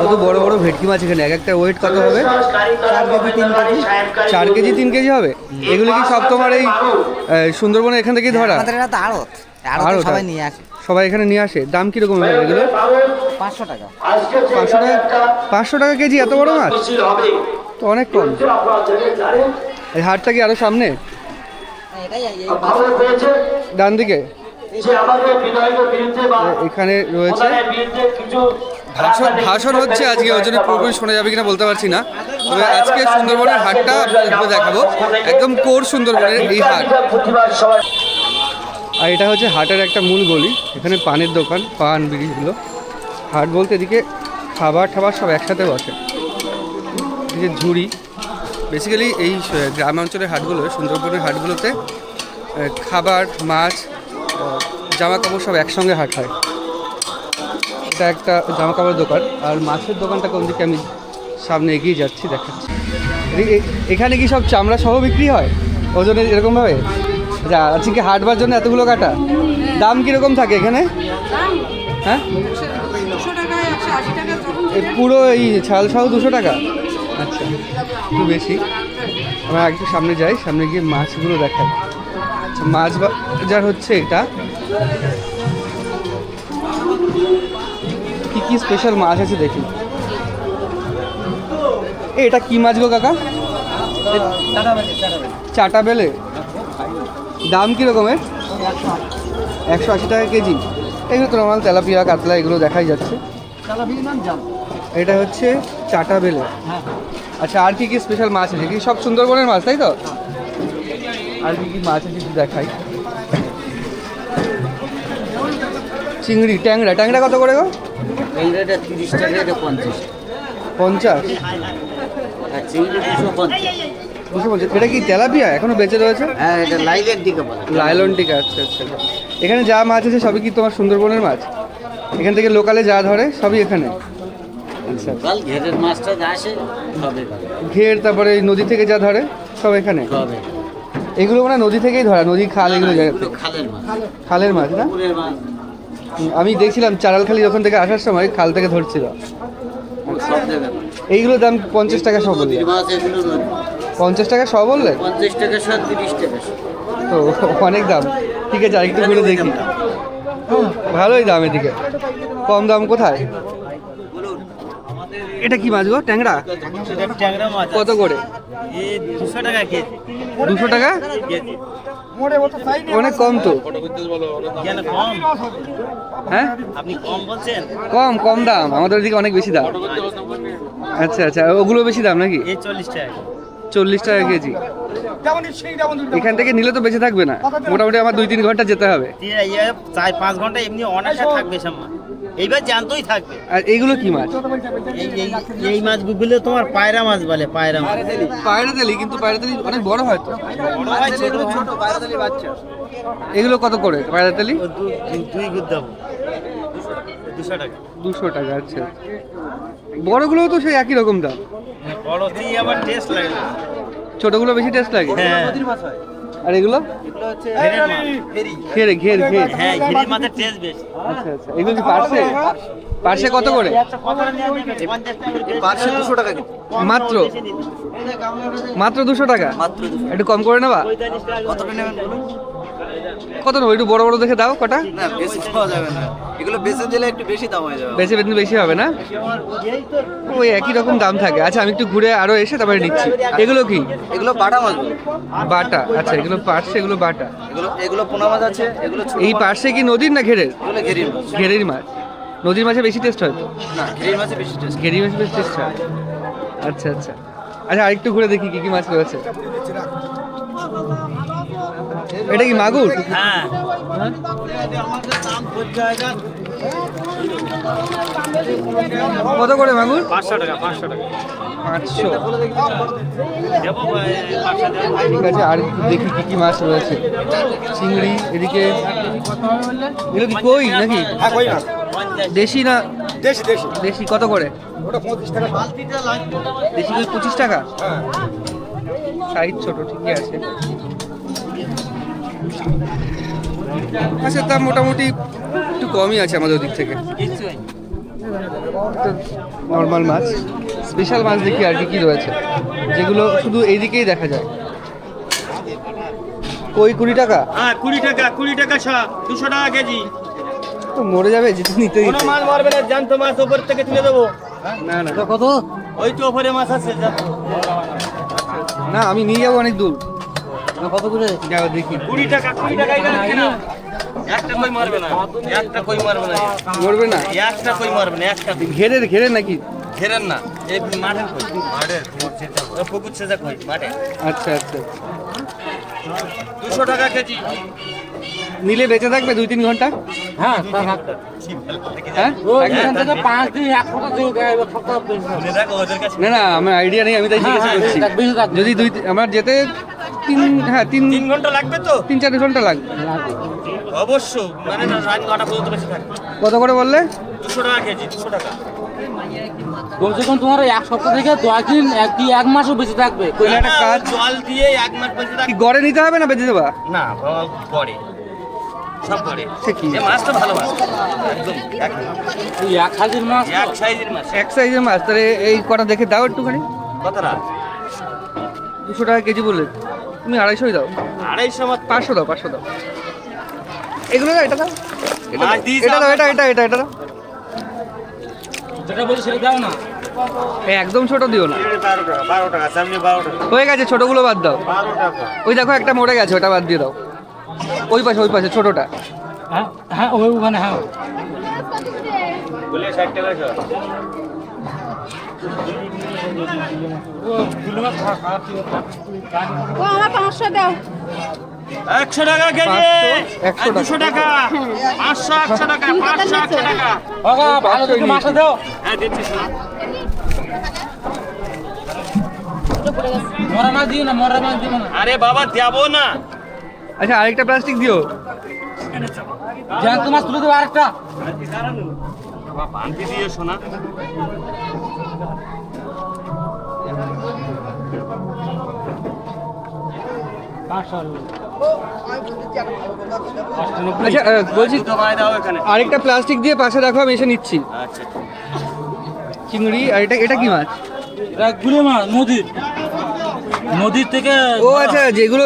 কত বড় বড় ভেটকি মাছ এখানে? এক একটা ওয়েট কত হবে? চার কেজি তিন কেজি? হবে? এগুলো কি সব তোমার এই সুন্দরবনে এখান থেকেই ধরা? আমাদের এটা আড়ত। আড়ত, সবাই নিয়ে আসে। সবাই এখানে নিয়ে আসে? দাম কীরকম হবে এগুলো? পাঁচশো টাকা। পাঁচশো টাকা? পাঁচশো টাকা কেজি এত বড় মাছ? তো অনেক কম। এই হাটটা কি আরও সামনে? এটাই ডান দিকে এখানে রয়েছে ভাষণ ভাষণ হচ্ছে আজকে ওই জন্য পুরোপুরি শোনা যাবে কিনা বলতে পারছি না। তবে আজকে সুন্দরবনের হাটটা আপনাদের দেখাবো। একদম কোর সুন্দরবনের এই হাট। আর এটা হচ্ছে হাটের একটা মূল গলি। এখানে পানের দোকান পান বিড়িগুলো হাট বলতে এদিকে খাবার টাবার সব একসাথে বসে এদিকে ঝুড়ি। বেসিক্যালি এই স- গ্রাম অঞ্চলের হাটগুলো সুন্দরবনের হাটগুলোতে খাবার মাছ জামা কাপড় সব একসঙ্গে হাট হয়। এটা একটা জামা কাপড়ের দোকান আর মাছের দোকানটা কোন দিকে আমি সামনে এগিয়ে যাচ্ছি দেখাচ্ছি। এখানে কি সব চামড়া সহ বিক্রি হয়? ওজনে এরকমভাবে যা আজকে কি হাটবার জন্য এতগুলো কাটা? দাম কীরকম থাকে এখানে? হ্যাঁ? পুরো এই ছাল সহ দুশো টাকা? আচ্ছা একটু বেশি। আমরা একটু সামনে যাই সামনে গিয়ে মাছগুলো দেখাই। আচ্ছা মাছ বাজার হচ্ছে এটা। কি স্পেশাল মাছ আছে দেখি। এটা কি মাছ গো কাকা? চাটা বেলে দাম কি রকমের একশো আশি টাকা কেজি। এগুলো তো নর্মাল তেলাপিয়া, কাতলা, এগুলো দেখাই যাচ্ছে। এটা হচ্ছে চাটা বেলে আচ্ছা আর কি কি স্পেশাল মাছ আছে? কি সব সুন্দরবনের মাছ, তাই তো? আর কি কি মাছ আছে একটু দেখাই। চিংড়ি, ট্যাংরা ট্যাংরা কত করে গো? এটা তিরিশ টাকা এটা পঞ্চাশ পঞ্চাশ? আর চিংড়ি দুশো পঞ্চাশ। দুশো পঞ্চাশ। এটা কি তেলাপিয়া? এখনও বেঁচে রয়েছে? হ্যাঁ এটা লাইভের দিকে বলে। লাইলন টিকা আচ্ছা আচ্ছা। আচ্ছা। এখানে যা মাছ আছে সবই কি তোমার সুন্দরবনের মাছ? এখান থেকে লোকালে যা ধরে সবই এখানে? আচ্ছা ঘেরের মাছটা যা আসে সবে ঘের তারপরে নদী থেকে যা ধরে সব এখানে? সবে এগুলো মানে নদী থেকেই ধরা নদী খাল এগুলো খালের মাছ। খালের মাছ না? আমি দেখছিলাম চারালখালি ওখান থেকে আসার সময় খাল থেকে ধরছিল। এইগুলো দাম পঞ্চাশ টাকা সব নদী। পঞ্চাশ টাকা সব বললে? পঞ্চাশ টাকা সব তিরিশ টাকা তো অনেক দাম। ঠিক আছে, আরেকটু ঘুরে দেখি। ভালোই দাম এদিকে। কম দাম কোথায়? এটা কি মাছ গো? ট্যাংরা? কত করে? দুশো টাকা? অনেক কম তো। হ্যাঁ? কম কম দাম। আমাদের ওদিকে অনেক বেশি দাম। আচ্ছা আচ্ছা। ওগুলো বেশি দাম নাকি? চল্লিশ টাকা চল্লিশ টাকা কেজি। এখান থেকে নিলে তো বেঁচে থাকবে না। মোটামুটি আমার দুই তিন ঘণ্টা যেতে হবে। ইয়ে চার, পাঁচ ঘণ্টা এমনি অনায়াসে থাকবে সব মাছ এইবার জ্যান্তই থাকবে। আর এগুলো কি মাছ? এই এই এই মাছগুলো তোমার পায়রা মাছ বলে পায়রা মাছ। পায়রা তেলি কিন্তু পায়রা তেলি অনেক বড় হয় তো। বড় হয় ছোট ছোট পায়রা তেলি বাচ্চা এগুলো কত করে পায়রা তেলি দুই গুদ দেবো দুশো টাকা। দুশো টাকা আচ্ছা। বড়গুলোও তো সেই একই রকম দাম। বড় দিয়ে আবার টেস্ট লাগে। ছোটগুলো বেশি টেস্ট লাগে? হ্যাঁ। আর এগুলো? ঘেরে ঘের ঘের হ্যাঁ ঘিরির মাছের টেস্ট বেশি। আচ্ছা আচ্ছা। এগুলো কি পার্সে পার্সে কত করে? পাঁচশো দুশো টাকা মাত্র? মাত্র দুশো টাকা? একটু কম করে নেবা? কতটা নেবেন বলুন? কত নেব? একটু বড় বড় দেখে দাও কটা। না বেশি পাওয়া যাবে না। এগুলো বেশি দিলে একটু বেশি দাম হয়ে যাবে। বেশি বেতন বেশি হবে না? ওই একই রকম দাম থাকে। আচ্ছা আমি একটু ঘুরে আরও এসে তারপরে নিচ্ছি। এগুলো কি? এগুলো বাটা মাছ। বাটা। আচ্ছা এগুলো পার্সে এগুলো বাটা। এগুলো এগুলো পোনা মাছ আছে এগুলো এই পার্সে কি নদীর না ঘেরের? এগুলো ঘেরির মাছ। ঘেরের মাছ। নদীর মাছে বেশি টেস্ট হয় তো? না ঘেরির মাছে বেশি টেস্ট ঘেরি মাছ বেশি টেস্ট হয়? আচ্ছা আচ্ছা। আচ্ছা আরেকটু ঘুরে দেখি কি কি মাছ রয়েছে। এটা কি মাগুর? হ্যাঁ। কত করে মাগুর? পাঁচশো টাকা পাঁচশো টাকা। পাঁচশো। ঠিক আছে আর দেখি কি কি মাছ রয়েছে। চিংড়ি এদিকে এগুলো কি কই নাকি? দেশি না? দেশি দেশি। দেশি কত করে? ওটা পঁচিশ টাকা। দেশি কই পঁচিশ টাকা? সাইজ ছোট ঠিকই আছে। আচ্ছা তা মোটামুটি একটু কমই আছে আমাদের দিক থেকে। নর্মাল মাছ। স্পেশাল মাছ দেখি আর কি কি রয়েছে। যেগুলো শুধু এইদিকেই দেখা যায়। কই কুড়ি টাকা? হ্যাঁ কুড়ি টাকা কুড়ি টাকা শ দুশো টাকা কেজি। তো মরে যাবে যেটা নিতে কোনো মাছ মারবে না জ্যান্ত মাছ ওপর থেকে তুলে দেবো। না না। কত? ওই তো ওপরে মাছ আছে না আমি নিয়ে যাব অনেক দূর। কত করে? যাও দেখি। কুড়ি টাকা কুড়ি টাকা এখানে কেনা। একটা কই মারবে না? একটা কই মারবে না? মরবে না? একটা কই মারবে না? একটা ঘেরে ঘেরে নাকি? ঘেরেন না এই মাঠের কই? মাঠের পুকুর ছেঁচা কই? মাঠে। আচ্ছা আচ্ছা। দুশো টাকা কেজি। নিলে বেঁচে থাকবে দুই তিন ঘণ্টা? হ্যাঁ হ্যাঁ? না না আমার আইডিয়া নেই আমি তাই জিজ্ঞেস হ্যাঁ, করছি। হ্যাঁ, থাকবে। যদি দুই আমার যেতে তিন হ্যাঁ তিন তিন ঘণ্টা লাগবে তো? তিন চার ঘণ্টা লাগবে অবশ্য মানে না রাত নটা পর্যন্ত বেশি থাকবে। কত করে বললে? দুশো টাকা কেজি দুশো টাকা। কমসে কম তোমার এক সপ্তাহ থেকে দশ দিন এক এক মাসও বেঁচে থাকবে। একটা কাজ জল দিয়ে এক মাস বেঁচে কি থাকবে গড়ে নিতে হবে না বেঁচে দেবা? না করে সব সে কি? মাছটা ভালো মাছ একদম এক- এই মাছ এক সাইজের মাছ। এক সাইজের মাছ তাহলে এই কটা দেখে দাও একটুখানি। কতটা? দুশো টাকা কেজি বললে তুমি আড়াইশোই দাও। আড়াইশো মাছ পাঁচশো দাও পাঁচশো দাও। এগুলো দাও এটা দাও। এটা দাও, এটা দাও এটা এটা এটা এটা দাও। যেটা বলছি সেটা দাও না। এই একদম ছোট দিও না। বারো টাকা বারো টাকা সামনে বারো টাকা হয়ে গেছে ছোটগুলো বাদ দাও। বারো টাকা ওই দেখো একটা মরে গেছে ওটা বাদ দিয়ে দাও। ওই পাশে ওই পাশে ছোটটা। হ্যাঁ হ্যাঁ ওই ওখানে হ্যাঁ। বলে ষাট টাকা সব। ও আমার পাঁচশো দাও। একশো টাকা কেজি। একশো দুশো টাকা। পাঁচশো একশো টাকা পাঁচশো একশো টাকা। ভালো দেখে মাছ দাও। হ্যাঁ দিচ্ছি। মরা মাছ দিও না মরা মাছ দিও না। আরে বাবা দেবো না। আচ্ছা আরেকটা প্লাস্টিক দিও। জ্যান্ত মাছ তুলে দেবো আরেকটা। বাবা বান্তি দিয়ে শোনা আচ্ছা বলছি আরেকটা প্লাস্টিক দিয়ে পাশে রাখো আমি এসে নিচ্ছি। আচ্ছা। চিংড়ি আর এটা এটা কি মাছ? এটা গুলে মাছ নদীর নদীর থেকে ও আচ্ছা যেগুলো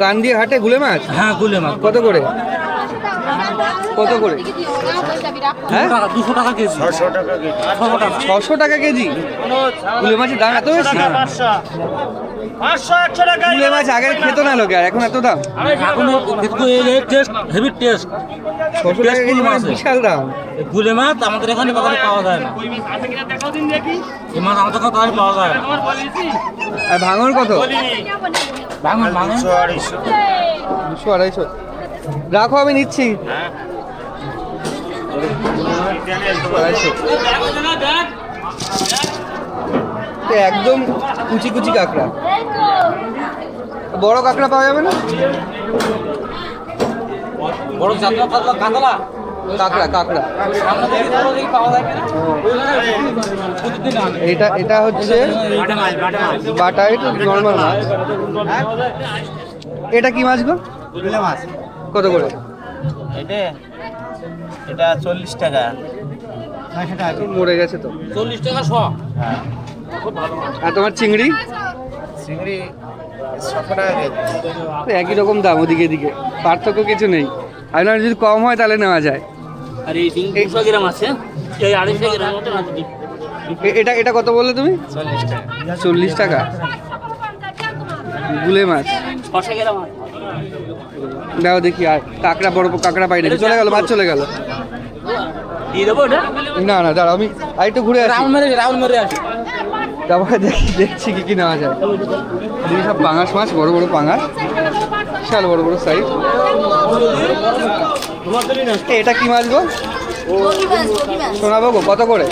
কান দিয়ে হাটে গুলে মাছ? হ্যাঁ গুলে মাছ। কত করে? কত করে? হ্যাঁ? দুশো টাকা কেজি ছশো টাকা কেজি? কোনো গুলে মাছের দাম এত বেশি? মাছ আগে খেতো না লোকে আর এখন এত দাম? এখন টেস্ট হেভি টেস্ট ছশো টাকা কেজি মানে মাছের। বিশাল দাম। গুলে মাছ আমাদের এখানে বাজারে পাওয়া যায় না। মাছ এই মাছ আমাদের পাওয়া যায় না। আর ভাঙর কত? ভাঙন। দুশো আড়াইশো। রাখো আমি নিচ্ছি। হ্যাঁ তো একদম কুচি কুচি কাঁকড়া। বড় কাঁকড়া পাওয়া যাবে না? বড় কাঁকড়া কাঁকড়া। এটা এটা হচ্ছে বাটা মাছ মাছ এটা নর্মাল মাছ। এটা কি মাছ গো? মাছ। কত করে? এটা এটা চল্লিশ টাকা। মরে গেছে তো। চল্লিশ টাকা শ। আর তোমার চিংড়ি? চিংড়ি একই রকম দাম ওদিকে এদিকে। পার্থক্য কিছু নেই। আপনার যদি কম হয় তাহলে নেওয়া যায়। আর এই দুশো গ্রাম আছে। এই আড়াইশো গ্রাম এটা এটা কত বললে তুমি? চল্লিশ টাকা। চল্লিশ টাকা। গুলে মাছ। ছশো গ্রাম দাও দেখি আর কাঁকড়া বড় কাঁকড়া পাই নাকি? চলে গেল মাছ চলে গেল। না না দাঁড়াও আমি আরেকটু ঘুরে আসি। রাউন্ড মেরে রাউন্ড মেরে আসি। তারপরে দেখি দেখছি কি কি নেওয়া যায়। এদিকে সব পাঙাশ মাছ বড় বড় পাঙাশ। বিশাল বড় বড় সাইজ এটা কি মাছ গো? শোনাবো গো কত করে?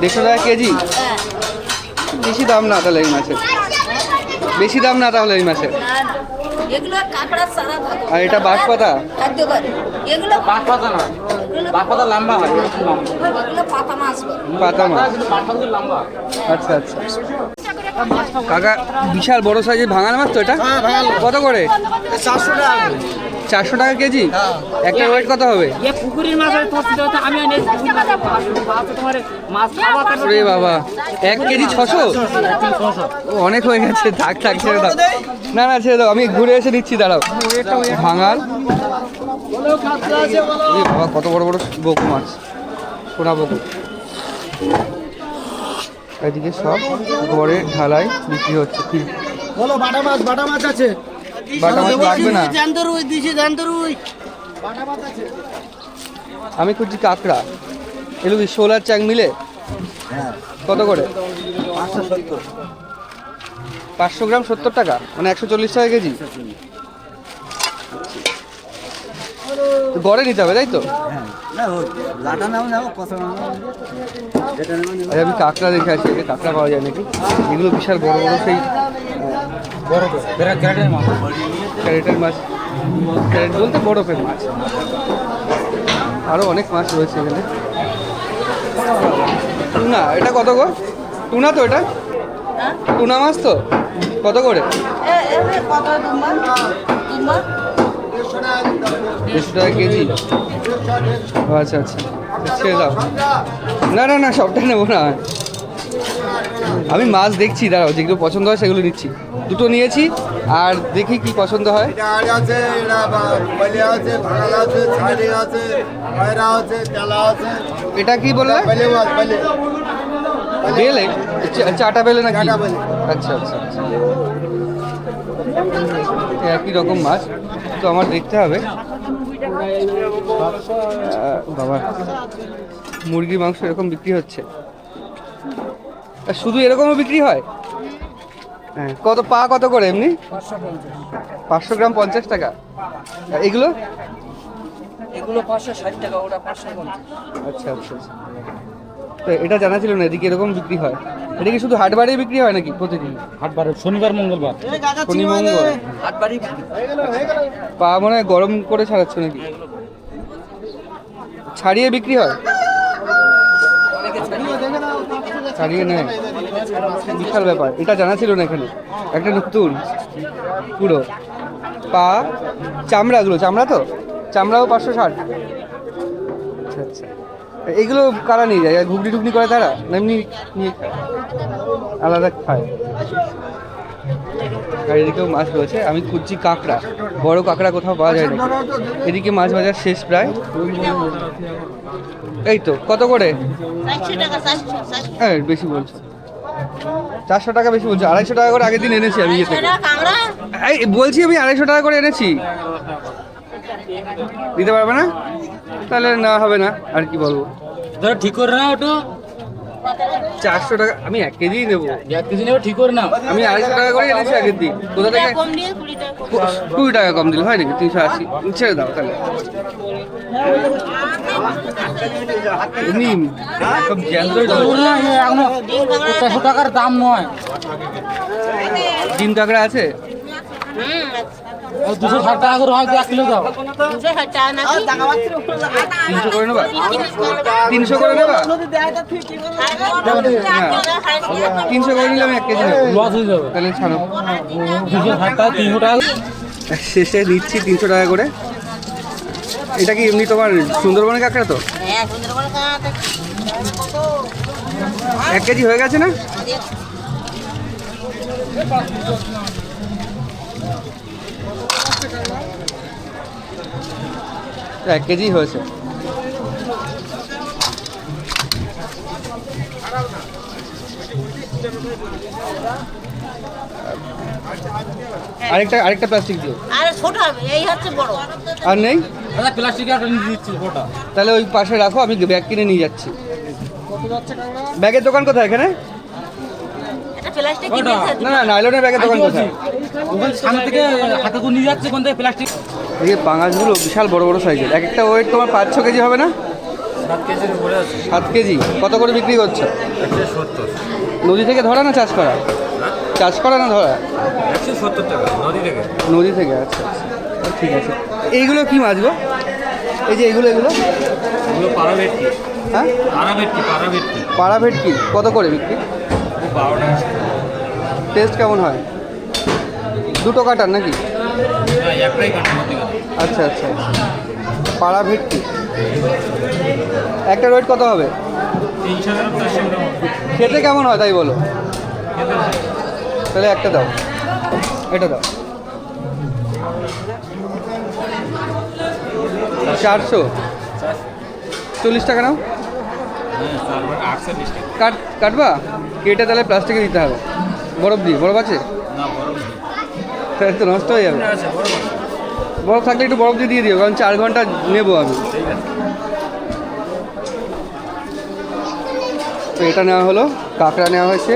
দেড়শো টাকা কেজি? হ্যাঁ। বেশি দাম না তাহলে এই মাছের। বেশি দাম না তাহলে এই মাছের। না না। এগুলো কাঁকড়া সারা থাকে আর এটা বাঁশপাতা? খাদ্য করে এগুলো বাঁশপাতা না। বাঁশপাতা লম্বা হয়। এগুলো পাতা মাছ পাতা মাছ। পাতা লম্বা আচ্ছা আচ্ছা। কাকা বিশাল বড় সাইজের ভাঙাল মাছ তো এটা? কত করে? চারশো টাকা চারশো টাকা কেজি? একটা ওয়েট কত হবে? পুকুরের মাছ আমি খাওয়া রে বাবা এক কেজি ছশো? অনেক হয়ে গেছে থাক থাক ছেড়ে দাও। না না ছেড়ে দাও আমি ঘুরে এসে নিচ্ছি দাঁড়াও। ভাঙাল বাবা কত বড় বড় বকু মাছ সোনা বকু। এদিকে সব গড়ে ঢালাই বিক্রি হচ্ছে। কি? বলো বাটা মাছ বাটা মাছ আছে। বাটা মাছ লাগবে না। জ্যান্ত রুই দিছি জ্যান্ত রুই। আমি খুঁজছি কাঁকড়া। এগুলো কি সোলার চ্যাং মিলে? কত করে? পাঁচশো গ্রাম সত্তর টাকা? মানে একশো চল্লিশ টাকা কেজি? গড়ে নিতে হবে তাই তো? লাটা নাও নাও কত নাও। আরে আমি কাঁকড়া দেখে আছি কাঁকড়া পাওয়া যায় নাকি? এগুলো বিশাল বড় বড় সেই বড় মাছ। ক্যারেটের মাছ। ক্যারেট বলতে বরফের মাছ। আরও অনেক মাছ রয়েছে এখানে। টুনা এটা কত গো? টুনা তো এটা? টুনা মাছ তো? কত করে? দেড়শো টাকা কেজি? আচ্ছা আচ্ছা। ছেড়ে দাও। না না না সবটা নেব না। আমি মাছ দেখছি দাঁড়াও যেগুলো পছন্দ হয় সেগুলো নিচ্ছি। দুটো নিয়েছি আর দেখি কি পছন্দ হয়। এটা কি বললে? বলে? চাটা বেলে চাটা আচ্ছা আচ্ছা আচ্ছা। একই রকম মাছ। তো আমার দেখতে হবে। বাবা মুরগির মাংস এরকম বিক্রি হচ্ছে। শুধু এরকমও বিক্রি হয়? হ্যাঁ কত পা কত করে এমনি? পাঁচশো গ্রাম পঞ্চাশ টাকা। এগুলো? এগুলো পাঁচশো ষাট টাকা ওটা পাঁচশো আচ্ছা আচ্ছা আচ্ছা। তো এটা জানা ছিল না এদিকে এরকম বিক্রি হয়? এটা কি শুধু হাটবারেই বিক্রি হয় নাকি প্রতিদিন? হাটবার শনিবার মঙ্গলবার। শনি মঙ্গল পা মনে হয় গরম করে ছাড়াচ্ছ নাকি? ছাড়িয়ে বিক্রি হয়? ছাড়িয়ে নেয়। বিশাল ব্যাপার এটা জানা ছিল না এখানে। একটা নতুন পুরো। পা চামড়াগুলো চামড়া তো? চামড়াও পাঁচশো ষাট। আচ্ছা আচ্ছা। এইগুলো কারা নিয়ে যায়? ঘুগনি টুগনি করে তারা? এমনি নিয়ে? আলাদা খায়? আর এদিকেও মাছ রয়েছে। আমি খুঁজছি কাঁকড়া। বড় কাঁকড়া কোথাও পাওয়া যায় না এদিকে মাছ বাজার শেষ প্রায়। এই তো কত করে? হ্যাঁ বেশি বলছো। চারশো টাকা বেশি বলছো। আড়াইশো টাকা করে আগের দিন এনেছি আমি এই বলছি আমি আড়াইশো টাকা করে এনেছি। দিতে পারবে না? তাহলে না হবে না আর কি বলব? ধরো ঠিক করে না একটু চারশো টাকা আমি এক কেজিই নেব। এক কেজি নেবে ঠিক করে নাও। আমি আড়াইশো টাকা করে এনেছি আগের দিন। কোথা থেকে? কুড়ি টাকা কম। কুড়ি টাকা কম দিলে হয় নাকি? তিনশো আশি। ছেড়ে দাও তাহলে। না, টাকার দাম নয়। ডিম কাঁকড়া আছে। দুশো ষাট টাকা করে এক কিলো দাও। নাকি তিনশো করে নেবা? তিনশো করে নেবা তিনশো করে নিলে আমি এক কেজি লস হয়ে যাবে। তাহলে ছাড়ো। দুশো ষাট টাকা তিনশো টাকা শেষে নিচ্ছি তিনশো টাকা করে। এটা কি এমনি তোমার সুন্দরবনের কাঁকড়া তো? হ্যাঁ সুন্দরবন এক কেজি হয়ে গেছে না? এক কেজি হয়েছে। আরেকটা আরেকটা প্লাস্টিক দিও। আরে ছোট হবে এই হচ্ছে বড়। আর নেই? দাদা একটা নিয়ে দিচ্ছি ওটা তাহলে ওই পাশে রাখো আমি ব্যাগ কিনে নিয়ে যাচ্ছি। ব্যাগের দোকান কোথায় এখানে? এটা প্লাস্টিক। না না নাইলনের ব্যাগের দোকান কোথায়? সামনে থেকে হাতে করে নিয়ে যাচ্ছে কোন থেকে প্লাস্টিক এই যে পাঙাশগুলো বিশাল বড় বড় সাইজের এক একটা ওয়েট তোমার পাঁচ ছ কেজি হবে না? সাত কেজির উপরে আছে। সাত কেজি। কত করে বিক্রি করছ? নদী থেকে ধরা না চাষ করা? চাষ করা না ধরা? একশো সত্তর টাকা নদী থেকে। নদী থেকে আচ্ছা আচ্ছা। ঠিক আছে। এইগুলো কি মাছ গো? এই যে এগুলো? এগুলো পাড়া ভেটকি। হ্যাঁ? পাড়া ভেটকি পাড়া ভেটকি। পাড়া ভেটকি। কত করে বিক্রি? বারো টাকা। টেস্ট কেমন হয়? দুটো কাটার নাকি? আচ্ছা আচ্ছা পাড়া ভেটকি? একটা রেট কত হবে? খেতে কেমন হয় তাই বলো? তাহলে একটা দাও। এটা দাও। চারশো? চল্লিশ টাকা নাও। কাট কাটবা? কেটে তাহলে প্লাস্টিকে দিতে হবে। বরফ দিই বরফ আছে? তাহলে তো নষ্ট হয়ে যাবে। বরফ থাকলে একটু বরফ দিয়ে দিয়ে দিও, কারণ চার ঘণ্টা নেব আমি। তো এটা নেওয়া হলো, কাঁকড়া নেওয়া হয়েছে,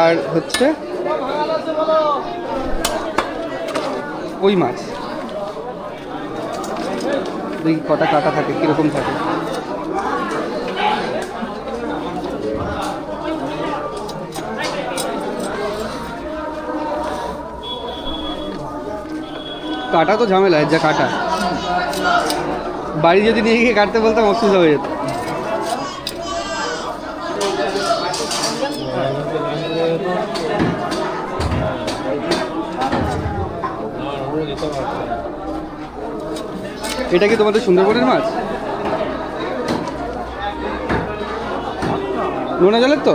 আর হচ্ছে ওই মাছ। দেখি কটা কাটা থাকে, কীরকম থাকে। কাটা তো ঝামেলা যা কাটা। বাড়ি যদি নিয়ে গিয়ে কাটতে বলতাম, অসুবিধা হয়ে যেত। এটা কি তোমাদের সুন্দরবনের মাছ? নোনা জলের তো তো?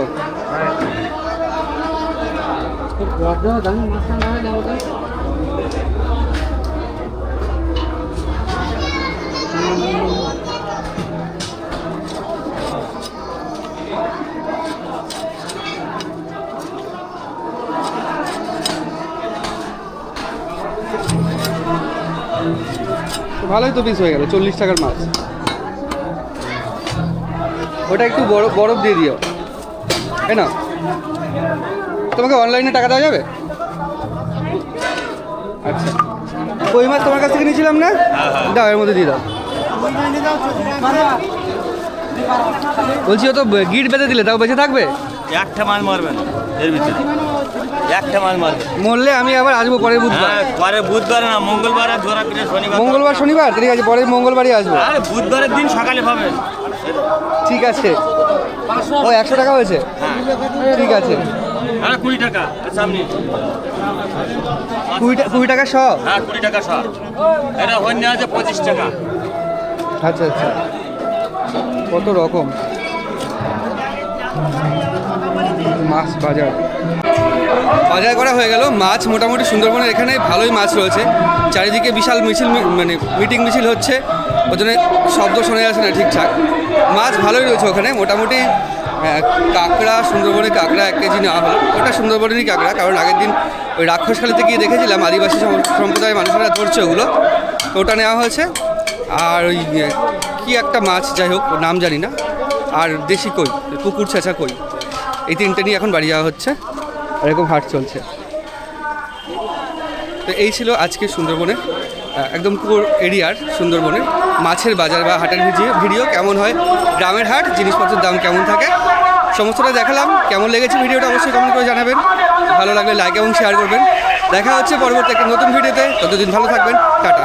ভালোই তো পিস হয়ে গেল চল্লিশ টাকার মাছ। ওটা একটু বরফ বরফ দিয়ে দিও। তাই না? তোমাকে অনলাইনে টাকা দেওয়া যাবে? আচ্ছা। কই মাছ তোমার কাছ থেকে নিয়েছিলাম না? দাও এর মধ্যে দিয়ে দাও। বলছি ও তো গিট বেঁধে দিলে তাও বেঁচে থাকবে? একটা মাছ মারবে না এর ভিতরে। একটা মাছ মারবে মরলে আমি আবার আসব পরের বুধবার। হ্যাঁ পরে বুধবার না মঙ্গলবার আর ধরা পিঠে শনিবার। মঙ্গলবার শনিবার? ঠিক আছে পরের মঙ্গলবারই আসব। আরে বুধবারের দিন সকালে পাবে। ঠিক আছে। ও একশো টাকা হয়েছে? ঠিক আছে। হ্যাঁ কুড়ি টাকা সামনে। কুড়ি টাকা সব হ্যাঁ কুড়ি টাকা সব এটা হন্য আছে পঁচিশ টাকা। আচ্ছা আচ্ছা কত রকম? মাছ বাজার। বাজার করা হয়ে গেল। মাছ মোটামুটি সুন্দরবনের এখানে ভালোই মাছ রয়েছে। চারিদিকে বিশাল মিছিল মানে মিটিং মিছিল হচ্ছে। ওই জন্য শব্দ শোনা যাচ্ছে না ঠিকঠাক। মাছ ভালোই রয়েছে ওখানে। মোটামুটি কাঁকড়া সুন্দরবনের কাঁকড়া এক কেজি নেওয়া হলো। ওটা সুন্দরবনেরই কাঁকড়া। কারণ আগের দিন ওই রাক্ষসখালিতে গিয়ে দেখেছিলাম। আদিবাসী সম- সম্প্রদায়ের মানুষেরা ধরছে ওগুলো। ওটা নেওয়া হয়েছে। আর ওই কি একটা মাছ, যাই হোক, নাম জানি না। আর দেশি কই? পুকুর ছেঁচা কই? এই তিনটে নিয়ে এখন বাড়ি যাওয়া হচ্ছে। এরকম হাট চলছে। তো এই ছিল আজকে সুন্দরবনের একদম পুরো এরিয়ার সুন্দরবনের মাছের বাজার বা হাটের ভিডিও ভিডিও কেমন হয়, গ্রামের হাট, জিনিসপত্রের দাম কেমন থাকে, সমস্তটা দেখালাম। কেমন লেগেছে ভিডিওটা অবশ্যই কমেন্ট করে জানাবেন। ভালো লাগলে লাইক এবং শেয়ার করবেন। দেখা হচ্ছে পরবর্তী একটা নতুন ভিডিওতে। ততদিন ভালো থাকবেন। টাটা।